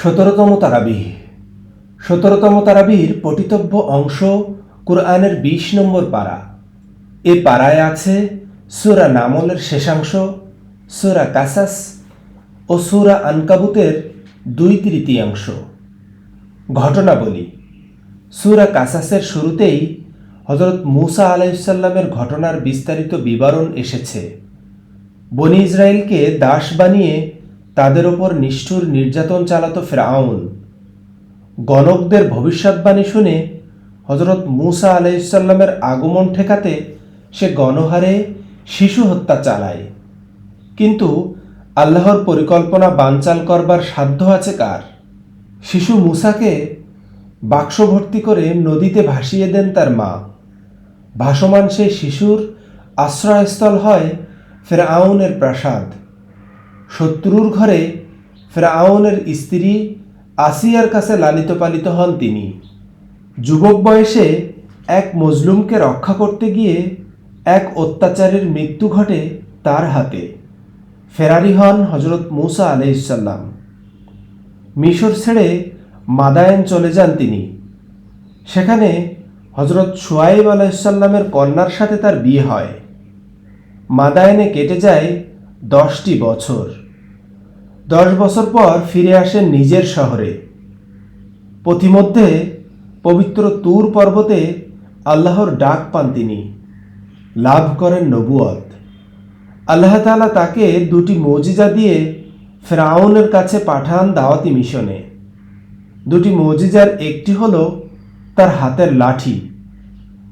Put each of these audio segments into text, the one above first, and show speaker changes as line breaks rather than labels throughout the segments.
সতেরোতম তারাবি। সতেরোতম তারাবির পঠিতব্য অংশ কোরআনের বিশ নম্বর পারা। এ পাড়ায় আছে সুরা নামলের শেষাংশ, সুরা কাসাস ও সুরা আনকাবুতের দুই তৃতীয়াংশ। ঘটনা বলি সুরা কাসাসের শুরুতেই হজরত মুসা আলাইসাল্লামের ঘটনার বিস্তারিত বিবরণ এসেছে। বনি ইসরায়েলকে দাস বানিয়ে তাদের ওপর নিষ্ঠুর নির্যাতন চালাতো ফেরাউন। গণকদের ভবিষ্যৎবাণী শুনে হজরত মুসা আলাইসাল্লামের আগমন ঠেকাতে সে গণহারে শিশু হত্যা চালায়। কিন্তু আল্লাহর পরিকল্পনা বানচাল করবার সাধ্য আছে কার? শিশু মুসাকে বাক্স ভর্তি করে নদীতে ভাসিয়ে দেন তার মা। ভাসমান সেই শিশুর আশ্রয়স্থল হয় ফেরাউনের প্রাসাদ। শত্রুর ঘরে ফেরাউনের স্ত্রী আসিয়ার কাছে লালিত পালিত হন তিনি। যুবক বয়সে এক মজলুমকে রক্ষা করতে গিয়ে এক অত্যাচারের মৃত্যু ঘটে তার হাতে। ফেরারি হন হজরত মুসা আলাইসাল্লাম মিশর ছেড়ে মাদায়েন চলে যান তিনি। সেখানে হজরত সোয়াইব আলাইসাল্লামের কন্যার সাথে তার বিয়ে হয়। মাদায়েনে কেটে যায় দশটি বছর। দশ বছর পর ফিরে আসেন নিজের শহরে। পথিমধ্যে পবিত্র তুর পর্বতে আল্লাহর ডাক পান তিনি। লাভ করেন নবুয়ত আল্লাহ তালা তাকে দুটি মজিজা দিয়ে ফেরাউনের কাছে পাঠান দাওয়াতি মিশনে। দুটি মজিজার একটি হল তার হাতের লাঠি,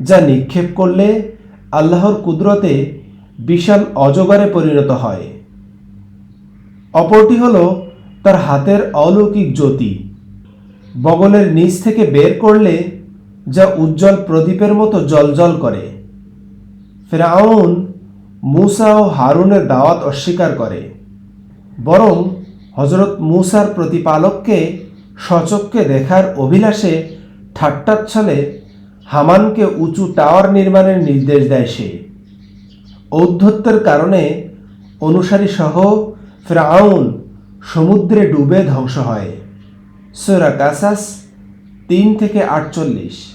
যা নিক্ষেপ করলে আল্লাহর কুদরতে বিশাল অজগরে পরিণত হয়। অপরটি হল তার হাতের অলৌকিক জ্যোতি। বগলের নিচ থেকে বের করলে যা উজ্জ্বল প্রদীপের মতো জলজল করে। ফেরাউন মুসা ও হারুনের দাওয়াত অস্বীকার করে। বরং হজরত মুসার প্রতিপালককে সচককে দেখার অভিলাষে ঠাট্টাচ্ছলে হামানকে উঁচু টাওয়ার নির্মাণের নির্দেশ দেয় সে। ঔদ্ধত্যের কারণে অনুসারী সহ ফ্রাউন সমুদ্রে ডুবে ধ্বংস হয়। সোরা কাসাস তিন থেকে আটচল্লিশ।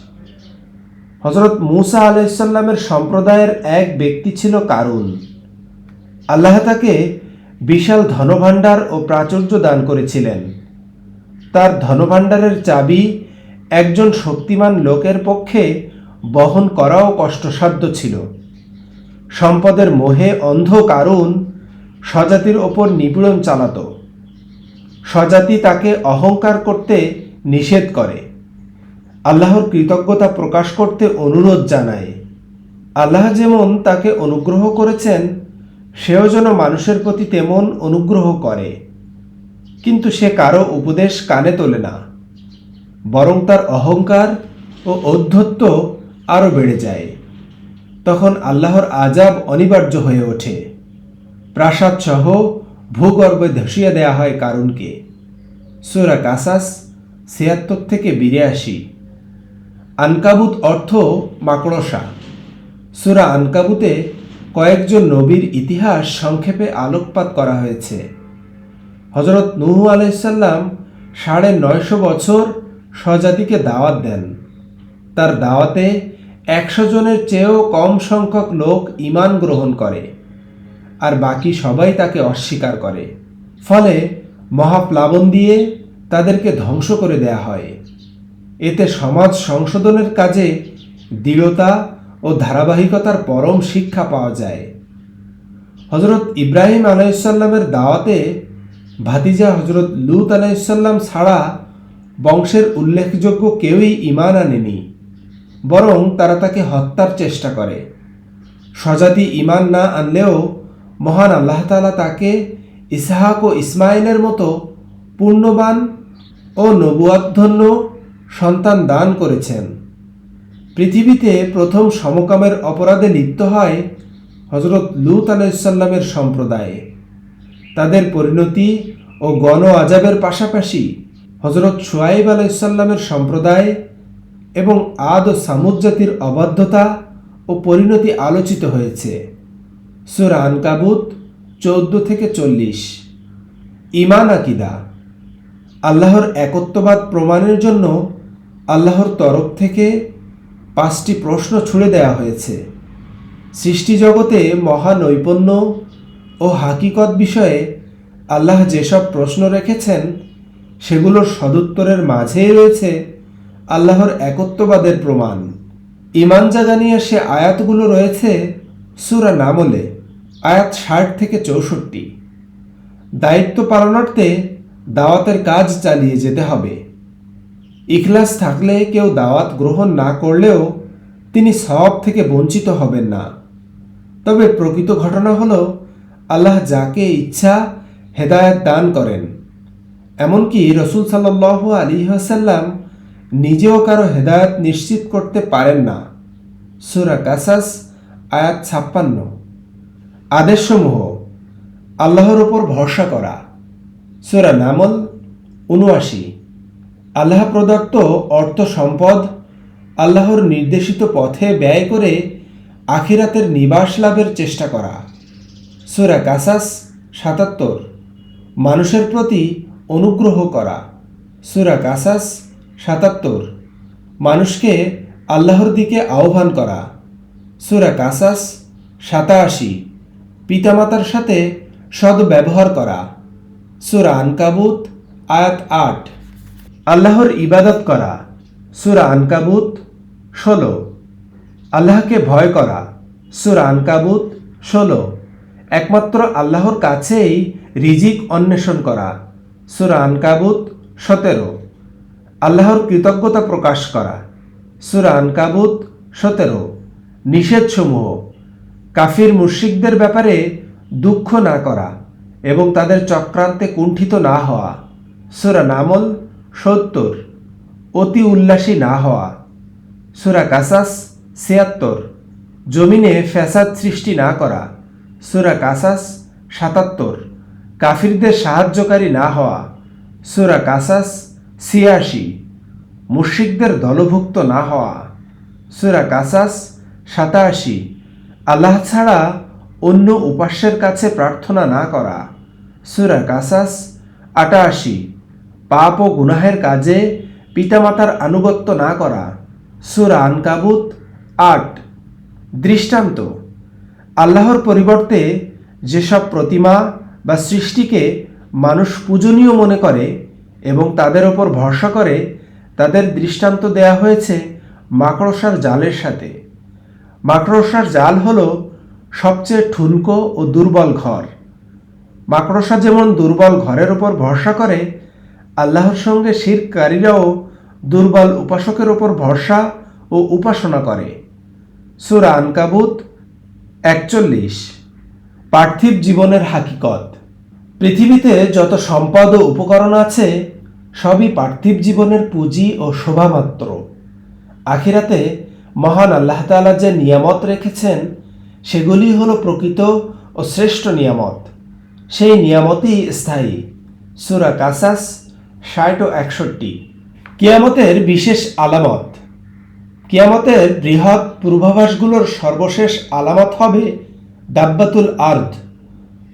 হজরত মুসা আলাইসাল্লামের সম্প্রদায়ের এক ব্যক্তি ছিল কারুন। আল্লাহ তাকে বিশাল ধনভাণ্ডার ও প্রাচুর্য দান করেছিলেন। তার ধনভাণ্ডারের চাবি একজন শক্তিমান লোকের পক্ষে বহন করাও কষ্টসাধ্য ছিল। সম্পদের মোহে অন্ধ কারুন স্বজাতির ওপর নিপীড়ন চালাত। স্বজাতি তাকে অহংকার করতে নিষেধ করে। আল্লাহর কৃতজ্ঞতা প্রকাশ করতে অনুরোধ জানায়। আল্লাহ যেমন তাকে অনুগ্রহ করেছেন, সেও যেন মানুষের প্রতি তেমন অনুগ্রহ করে। কিন্তু সে কারও উপদেশ কানে তোলে না। বরং তার অহংকার ও ঔদ্ধত্য আরও বেড়ে যায়। তখন আল্লাহর আজাব অনিবার্য হয়ে ওঠে। প্রাসাদ সহ ভূগর্ভে ধসিয়ে দেয়া হয় কারুনকে। সুরা কাসাস ছিয়াত্তর থেকে বিরাশি। আনকাবুত অর্থ মাকড়সা। সুরা আনকাবুতে কয়েকজন নবীর ইতিহাস সংক্ষেপে আলোকপাত করা হয়েছে। হজরত নুহু আলাইসাল্লাম সাড়ে নয়শো বছর স্বজাতিকে দাওয়াত দেন। তার দাওয়াতে একশো জনের চেয়েও কম সংখ্যক লোক ইমান গ্রহণ করে, আর বাকি সবাই তাকে অস্বীকার করে। ফলে মহাপ্লাবন দিয়ে তাদেরকে ধ্বংস করে দেয়া হয়। এতে সমাজ সংশোধনের কাজে দৃঢ়তা ও ধারাবাহিকতার পরম শিক্ষা পাওয়া যায়। হজরত ইব্রাহিম আলাইসাল্লামের দাওয়াতে ভাতিজা হজরত লুত আলাইসাল্লাম ছাড়া বংশের উল্লেখযোগ্য কেউই ইমান আনেনি। বরং তারা তাকে হত্যার চেষ্টা করে। স্বজাতি ইমান না আনলেও মহান আল্লাহ তালা তাকে ইসাহাক ও ইসমাইলের মতো পূর্ণবান ও নবুয়াধ্বন্য সন্তান দান করেছেন। পৃথিবীতে প্রথম সমকামের অপরাধে লিপ্ত হয় হজরত লুত আলাইসাল্লামের সম্প্রদায়ে। তাদের পরিণতি ও গণ আজাবের পাশাপাশি হজরত সোয়াইব আলাইসাল্লামের সম্প্রদায় এবং আদ ও সামুদ জাতির অবাধ্যতা ও পরিণতি আলোচিত হয়েছে। সুরা আনকাবুত চৌদ্দ থেকে চল্লিশ। ইমান আকিদা। আল্লাহর একত্ববাদ প্রমাণের জন্য আল্লাহর তরফ থেকে পাঁচটি প্রশ্ন ছুড়ে দেওয়া হয়েছে। সৃষ্টি জগতে মহানৈপুণ্য ও হাকিকত বিষয়ে আল্লাহ যেসব প্রশ্ন রেখেছেন, সেগুলোর সদুত্তরের মাঝেই রয়েছে আল্লাহর একত্ববাদের প্রমাণ। ইমান জাগানিয়া সে আয়াতগুলো রয়েছে, সুরা নামলে, আয়াত ষাট থেকে চৌষট্টি। দায়িত্ব পালনার্থে দাওয়াতের কাজ চালিয়ে যেতে হবে। ইখলাস থাকলে কেউ দাওয়াত গ্রহণ না করলেও তিনি সব থেকে বঞ্চিত হবেন না। তবে প্রকৃত ঘটনা হল, আল্লাহ যাকে ইচ্ছা, হেদায়েত দান করেন। এমনকি রসুল সাল্লাহ আলী হাসাল্লাম নিজেও কারও হেদায়েত নিশ্চিত করতে পারেন না। সুরা কাসাস, আয়াত ছাপ্পান্ন। আদেশসমূহ, আল্লাহর ওপর ভরসা করা। সুরা নামল, উনআশি। আল্লাহ প্রদত্ত অর্থ সম্পদ, আল্লাহর নির্দেশিত পথে ব্যয় করে আখিরাতের নিবাস লাভের চেষ্টা করা। সুরা কাসাস, সাতাত্তর। মানুষের প্রতি অনুগ্রহ করা। সুরা কাসাস সাতাত্তর। মানুষকে আল্লাহর দিকে আহ্বান করা। সুরা কাসাস সাতাশি। পিতামাতার সাথে সদ ব্যবহার করা। সুরা আনকাবুত আয়াত আট। আল্লাহর ইবাদত করা। সুরা আনকাবুত ষোলো। আল্লাহকে ভয় করা। সুরা আনকাবুত ষোলো। একমাত্র আল্লাহর কাছেই রিজিক অন্বেষণ করা। সুরা আনকাবুত সতেরো। আল্লাহর কৃতজ্ঞতা প্রকাশ করা। সুরা আনকাবুত সতেরো। নিষেধসমূহ। কাফির মুশরিকদের ব্যাপারে দুঃখ না করা এবং তাদের চক্রান্তে কুণ্ঠিত না হওয়া। সুরা নামল সত্তর। অতি উল্লাসী না হওয়া। সুরা কাসাস ছিয়াত্তর। জমিনে ফ্যাসাদ সৃষ্টি না করা। সুরা কাসাস সাতাত্তর। কাফিরদের সাহায্যকারী না হওয়া। সুরা কাসাস ছিয়াশি। মুশিকদের দলভুক্ত না হওয়া। সুরা কাসাস সাতাশি। আল্লাহ ছাড়া অন্য উপাস্যের কাছে প্রার্থনা না করা। সুরা কাসাস আটাশি। পাপ ও গুনাহের কাজে পিতামাতার আনুগত্য না করা। সুরা আনকাবুত আট। দৃষ্টান্ত। আল্লাহর পরিবর্তে যেসব প্রতিমা বা সৃষ্টিকে মানুষ পূজনীয় মনে করে এবং তাদের ওপর ভরসা করে তাদের দৃষ্টান্ত দেয়া হয়েছে মাকড়সার জালের সাথে। মাকড়সার জাল হল সবচেয়ে ঠুনকো ও দুর্বল ঘর। মাকড়সা যেমন দুর্বল ঘরের ওপর ভরসা করে, আল্লাহর সঙ্গে শিরকারীরাও দুর্বল উপাসকের ওপর ভরসা ও উপাসনা করে। সুরা আনকাবুত একচল্লিশ। পার্থিব জীবনের হাকিকত। পৃথিবীতে যত সম্পদ ও উপকরণ আছে সবই পার্থিব জীবনের পুঁজি ও শোভামাত্র। আখিরাতে মহান আল্লাহ তাআলা যে নিয়ামত রেখেছেন, সেগুলি হল প্রকৃত ও শ্রেষ্ঠ নিয়ামত। সেই নিয়ামতই স্থায়ী। সুরা কাসাস ষাট ও একষট্টি। কিয়ামতের বিশেষ আলামত। কিয়ামতের বৃহৎ পূর্বাভাসগুলোর সর্বশেষ আলামত হবে দাব্বাতুল আর্দ,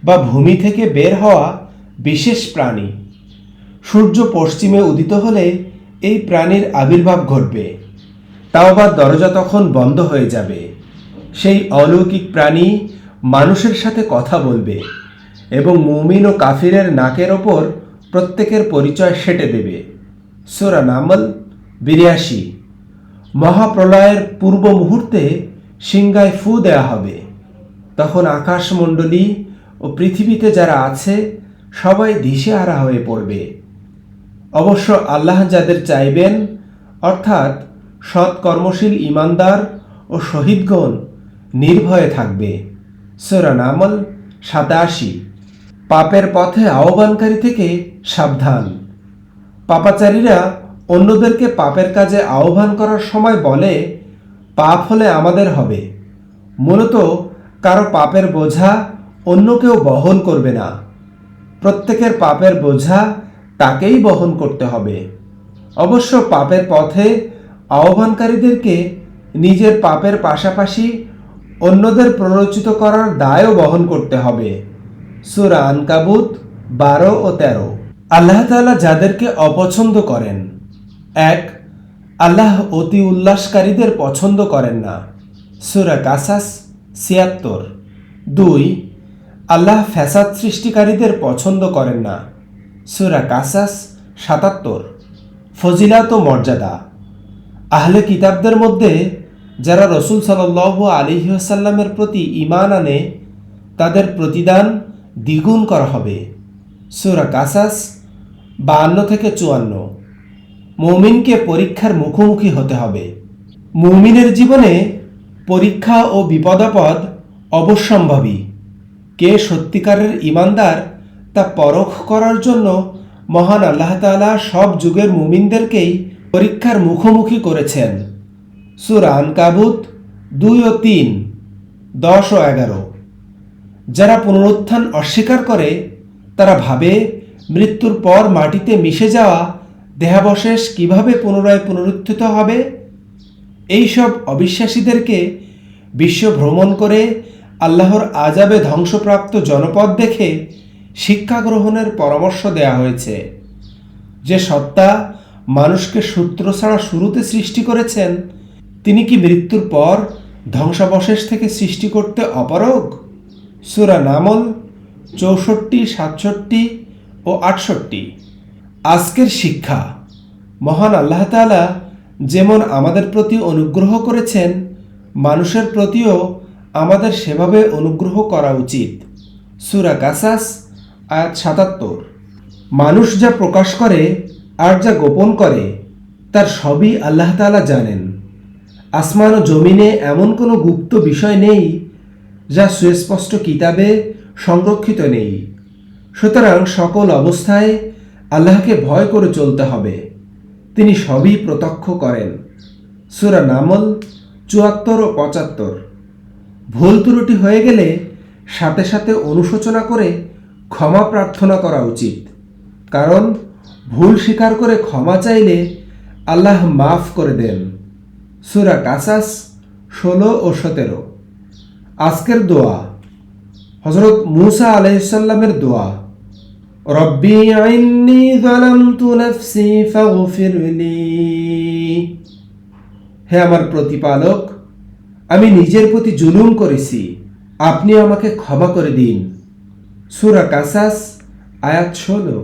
বা ভূমি থেকে বের হওয়া বিশেষ প্রাণী। সূর্য পশ্চিমে উদিত হলে এই প্রাণীর আবির্ভাব ঘটবে। তাও বা দরজা তখন বন্ধ হয়ে যাবে। সেই অলৌকিক প্রাণী মানুষের সাথে কথা বলবে এবং মুমিন ও কাফিরের নাকের ওপর প্রত্যেকের পরিচয় সেটে দেবে। সোরা নামল বিরিয়াশি মহাপ্রলয়ের পূর্ব মুহূর্তে সিংগায় ফু দেয়া হবে। তখন আকাশমণ্ডলী ও পৃথিবীতে যারা আছে, সবাই দিশেহারা হয়ে পড়বে। অবশ্য আল্লাহ যাদের চাইবেন, অর্থাৎ সৎ কর্মশীল ইমানদার ও শহীদগণ নির্ভয়ে থাকবে। নামল সাতাশি। পাপের পথে আহ্বানকারী থেকে সাবধান। পাপাচারীরা অন্যদেরকে পাপের কাজে আহ্বান করার সময় বলে, পাপ হলে আমাদের হবে। মূলত কারও পাপের বোঝা অন্য কেউ বহন করবে না। প্রত্যেকের পাপের বোঝা তাকেই বহন করতে হবে। অবশ্য পাপের পথে আহ্বানকারীদেরকে নিজের পাপের পাশাপাশি অন্যদের প্ররোচিত করার দায়ও বহন করতে হবে। সুরা আনকাবুত বারো ও তেরো। আল্লাহ তাআলা যাদেরকে অপছন্দ করেন, এক, আল্লাহ অতি উল্লাসকারীদের পছন্দ করেন না। সুরা কাসাস ছিয়াত্তর। দুই, আল্লাহ ফ্যাসাদ সৃষ্টিকারীদের পছন্দ করেন না। সুরা কাসাস সাতাত্তর। ফজিলাত ও মর্যাদা। আহলে কিতাবদের মধ্যে যারা রসুল সাল্লাহ আলিহাসাল্লামের প্রতি ইমান আনে, তাদের প্রতিদান দ্বিগুণ করা হবে। সুরা কাসাস বাহান্ন থেকে চুয়ান্ন। মৌমিনকে পরীক্ষার মুখোমুখি হতে হবে। মৌমিনের জীবনে পরীক্ষা ও বিপদাপদ অবশ্যম্ভাবী। কে সত্যিকারের ইমানদার তা পরখ করার জন্য মহান আল্লাহ তাআলা সব যুগের মুমিনদেরকেই পরীক্ষার মুখোমুখি করেছেন। সুরান কাবুত দুই ও তিন, দশ ও এগারো। যারা পুনরুত্থান অস্বীকার করে, তারা ভাবে মৃত্যুর পর মাটিতে মিশে যাওয়া দেহাবশেষ কীভাবে পুনরায় পুনরুত্থিত হবে? এইসব অবিশ্বাসীদেরকে বিশ্ব ভ্রমণ করে আল্লাহর আজাবে ধ্বংসপ্রাপ্ত জনপদ দেখে শিক্ষা গ্রহণের পরামর্শ দেয়া হয়েছে। যে সত্তা মানুষকে সূত্র ছাড়া শুরুতে সৃষ্টি করেছেন, তিনি কি মৃত্যুর পর ধ্বংসাবশেষ থেকে সৃষ্টি করতে অপারগ? সুরা নামল চৌষট্টি, সাতষট্টি ও আটষট্টি। আজকের শিক্ষা। মহান আল্লাহ তাআলা যেমন আমাদের প্রতি অনুগ্রহ করেছেন, মানুষের প্রতিও আমাদের সেভাবে অনুগ্রহ করা উচিত। সুরা কাসাস আয়াত সাতাত্তর। মানুষ যা প্রকাশ করে আর যা গোপন করে, তার সবই আল্লাহ তাআলা জানেন। আসমান ও জমিনে এমন কোনো গুপ্ত বিষয় নেই যা সুস্পষ্ট কিতাবে সংরক্ষিত নেই। সুতরাং সকল অবস্থায় আল্লাহকে ভয় করে চলতে হবে। তিনি সবই প্রত্যক্ষ করেন। সুরা নামল চুয়াত্তর ও পঁচাত্তর। ভুল ত্রুটি হয়ে গেলে সাথে সাথে অনুশোচনা করে ক্ষমা প্রার্থনা করা উচিত। কারণ ভুল স্বীকার করে ক্ষমা চাইলে আল্লাহ মাফ করে দেন। সুরা কাসাস ষোলো ও সতেরো। আজকের দোয়া। হজরত মুসা আলাইসাল্লামের দোয়া। রব্বি আইন্নি যালামতু নাফসি ফাগফিরলি হে আমার প্রতিপালক, আমি নিজের প্রতি জুলুম করেছি। আপনি আমাকে ক্ষমা করে দিন। সুরা কাসাস আয়াত ষোলো